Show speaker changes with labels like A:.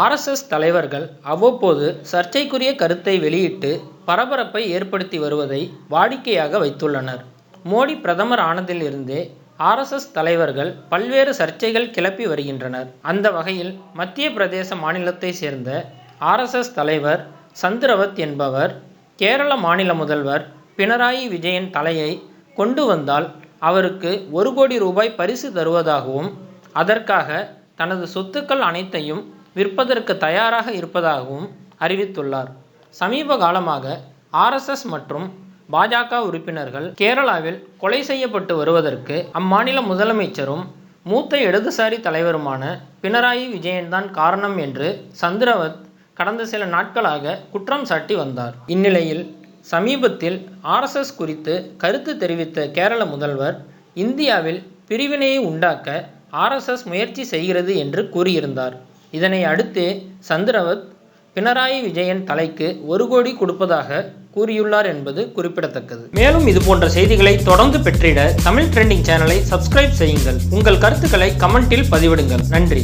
A: RSS தலைவர்கள் அவ்வப்போது சர்ச்சைக்குரிய கருத்தை வெளியிட்டு பரபரப்பை ஏற்படுத்தி வருவதை வாடிக்கையாக வைத்துள்ளனர். மோடி பிரதமர் ஆனதிலிருந்தே ஆர்எஸ்எஸ் தலைவர்கள் பல்வேறு சர்ச்சைகள் கிளப்பி வருகின்றனர். அந்த வகையில் மத்திய பிரதேச மாநிலத்தை சேர்ந்த ஆர்எஸ்எஸ் தலைவர் சந்திரவத் என்பவர் கேரள மாநில முதல்வர் பினராயி விஜயன் தலையை கொண்டு வந்தால் அவருக்கு ஒரு கோடி ரூபாய் பரிசு தருவதாகவும் அதற்காக தனது சொத்துக்கள் அனைத்தையும் விற்பதற்கு தயாராக இருப்பதாகவும் அறிவித்துள்ளார். சமீப காலமாக ஆர்எஸ்எஸ் மற்றும் பாஜக உறுப்பினர்கள் கேரளாவில் கொலை செய்யப்பட்டு வருவதற்கு அம்மாநில முதலமைச்சரும் மூத்த இடதுசாரி தலைவருமான பினராயி விஜயன்தான் காரணம் என்று சந்திரவத் கடந்த சில நாட்களாக குற்றம் சாட்டி வந்தார். இந்நிலையில் சமீபத்தில் ஆர்எஸ்எஸ் குறித்து கருத்து தெரிவித்த கேரள முதல்வர் இந்தியாவில் பிரிவினையை உண்டாக்க ஆர்எஸ்எஸ் முயற்சி செய்கிறது என்று கூறியிருந்தார். இதனை அடுத்து சந்திரவத் பினராயி விஜயன் தலைக்கு ஒரு கோடி கொடுப்பதாக கூறியுள்ளார் என்பது குறிப்பிடத்தக்கது. மேலும் இதுபோன்ற செய்திகளை தொடர்ந்து பெற்றிட தமிழ் ட்ரெண்டிங் சேனலை சப்ஸ்கிரைப் செய்யுங்கள். உங்கள் கருத்துக்களை கமெண்டில் பதிவிடுங்கள். நன்றி.